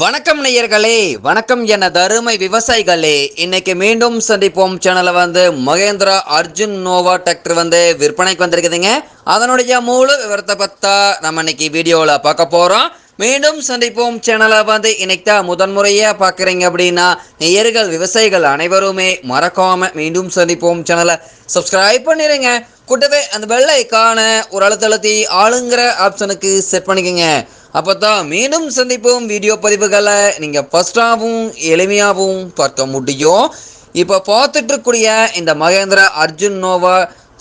வணக்கம் நேயர்களே வணக்கம் என தருமை விவசாயிகளே. இன்னைக்கு மீண்டும் சந்திப்போம். சேனலை வந்து மகேந்திரா அர்ஜுன் நோவா டிராக்டர் வந்து விற்பனைக்கு வந்திருக்குதுங்க. அதனுடைய முழு விவரத்தை பற்றா நம்ம இன்னைக்கு வீடியோவில் பார்க்க போகிறோம் மீண்டும் சந்திப்போம். சேனலை வந்து இன்னைக்கு தான் முதன்முறையாக பார்க்குறீங்க அப்படின்னா நேயர்கள் விவசாயிகள் அனைவருமே மறக்காமல் மீண்டும் சந்திப்போம். சேனலை சப்ஸ்கிரைப் பண்ணிடுங்க கூட்டவே அந்த வெள்ளை காண ஒரு அழுத்தழுத்தி ஆளுங்கிற ஆப்ஷனுக்கு செட் பண்ணிக்கோங்க. அப்போ தான் மீண்டும் சந்திப்போம் வீடியோ பதிவுகளை. நீங்கள் ஃபஸ்ட்டாகவும் எளிமையாகவும் பார்க்க முடியும். இப்போ பார்த்துட்டு இருக்கக்கூடிய இந்த Mahindra Arjun Nova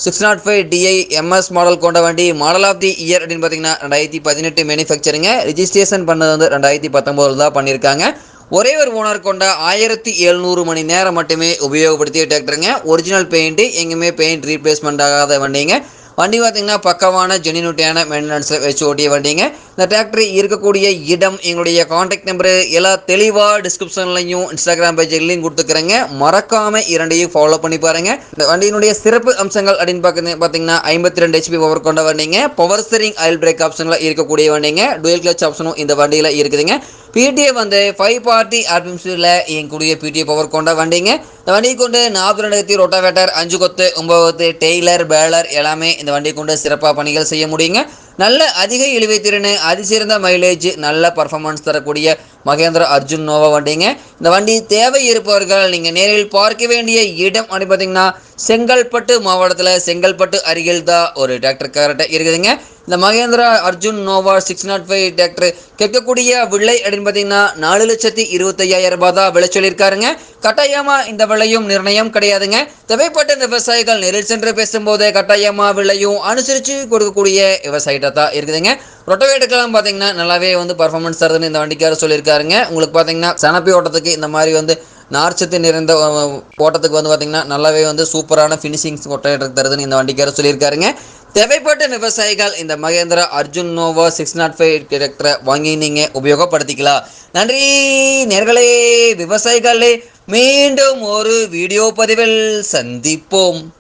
six naught five DI MS model கொண்ட வண்டி மாடல் ஆஃப் தி இயர் அப்படின்னு பார்த்தீங்கன்னா ரெண்டாயிரத்தி பதினெட்டு மேனுஃபேக்சரிங்க ரிஜிஸ்ட்ரேஷன் பண்ணது வந்து ரெண்டாயிரத்தி பத்தொம்போதில் தான் பண்ணியிருக்காங்க. ஒரே ஒரு ஓனர் கொண்ட ஆயிரத்தி எழுநூறு மணி நேரம் மட்டுமே உபயோகப்படுத்திய டிராக்டருங்க ஒரிஜினல் பெயிண்ட்டு எங்கேயுமே பெயிண்ட் ரீப்ளேஸ்மெண்ட் ஆகாத வண்டிங்க. வண்டி பார்த்தீங்கன்னா பக்கமான ஜெனினுட்டியான மெயின்டெனன்ஸில் வச்சு ஓட்டிய வண்டிங்க. இந்த டிராக்டர் இருக்கக்கூடிய இடம் எங்களுடைய காண்டாக்ட் நம்பரு எல்லா தெளிவாக டிஸ்கிரிப்ஷன்லையும் இன்ஸ்டாகிராம் பேஜ்லையும் கொடுத்துக்கிறேங்க. மறக்காம இரண்டையும் ஃபாலோ பண்ணி பாருங்க. இந்த வண்டியினுடைய சிறப்பு அம்சங்கள் அப்படின்னு பார்க்க பார்த்தீங்கன்னா ஐம்பத்தி ரெண்டு ஹெச்பி பவர் கொண்ட வண்டிங்க. பவர் ஸ்டரிங் ஆயில் பிரேக் ஆப்ஷனில் இருக்கக்கூடிய வண்டிங்க. டுவெல் கிளச் ஆப்ஷனும் இந்த வண்டியில் இருக்குதுங்க. பிடிஏ வந்து ஃபைவ் பார்ட்டி ஆர்பிஎம்ஸில் இயங்கக்கூடிய பிடிஏ பவர் கொண்ட வண்டிங்க. இந்த வண்டியை கொண்டு நாற்பது ரெண்டாயிரத்தி ரொட்டாவேட்டர் அஞ்சு கொத்து ஒம்பது கொத்து டெய்லர் பேலர் எல்லாமே இந்த வண்டியை கொண்டு சிறப்பாக பணிகள் செய்ய முடியுங்க. நல்ல அதிக இழுவை திறன் அதிசிறந்த மைலேஜ் நல்ல பர்ஃபார்மன்ஸ் தரக்கூடிய மகேந்திர அர்ஜுன் நோவா வண்டிங்க. இந்த வண்டி தேவை இருப்பவர்கள் நீங்கள் நேரில் பார்க்க வேண்டிய இடம் அப்படின்னு பார்த்தீங்கன்னா செங்கல்பட்டு மாவட்டத்தில் செங்கல்பட்டு அருகில் தான் ஒரு டிராக்டர் கரெக்டாக இருக்குதுங்க. இந்த Mahindra Arjun Novo six nought five tractor கேட்கக்கூடிய விலை அப்படின்னு பார்த்தீங்கன்னா நாலு லட்சத்தி இருபத்தையாயிரம் ரூபாய் தான் விலை சொல்லியிருக்காருங்க. கட்டாயமாக இந்த விலையும் நிர்ணயம் கிடையாதுங்க. தேவைப்பட்ட இந்த விவசாயிகள் நேரில் சென்று பேசும்போது கட்டாயமாக விலையும் அனுசரித்து கொடுக்கக்கூடிய விவசாயிகிட்ட தான் இருக்குதுங்க. ரொட்டவேட்டுக்கெல்லாம் பார்த்தீங்கன்னா நல்லாவே வந்து பர்ஃபார்மன்ஸ் தருதுன்னு இந்த வண்டிக்காரர் சொல்லியிருக்காருங்க. உங்களுக்கு பார்த்தீங்கன்னா சனப்பி ஓட்டத்துக்கு இந்த மாதிரி வந்து நார்ச்சத்து நிறைந்த ஓட்டத்துக்கு வந்து பார்த்தீங்கன்னா நல்லாவே வந்து சூப்பரான ஃபினிஷிங்ஸ் ரொட்டவேட்டர் தருதுன்னு இந்த வண்டிக்காரர் சொல்லியிருக்காருங்க. தேவைப்பட்ட விவசாயிகள் இந்த Mahindra Arjun Novo six nought five டிராக்டரை வாங்கி நீங்கள் உபயோகப்படுத்திக்கலாம். நன்றி நேர்களே விவசாயிகளே மீண்டும் ஒரு வீடியோ பதிவில் சந்திப்போம்.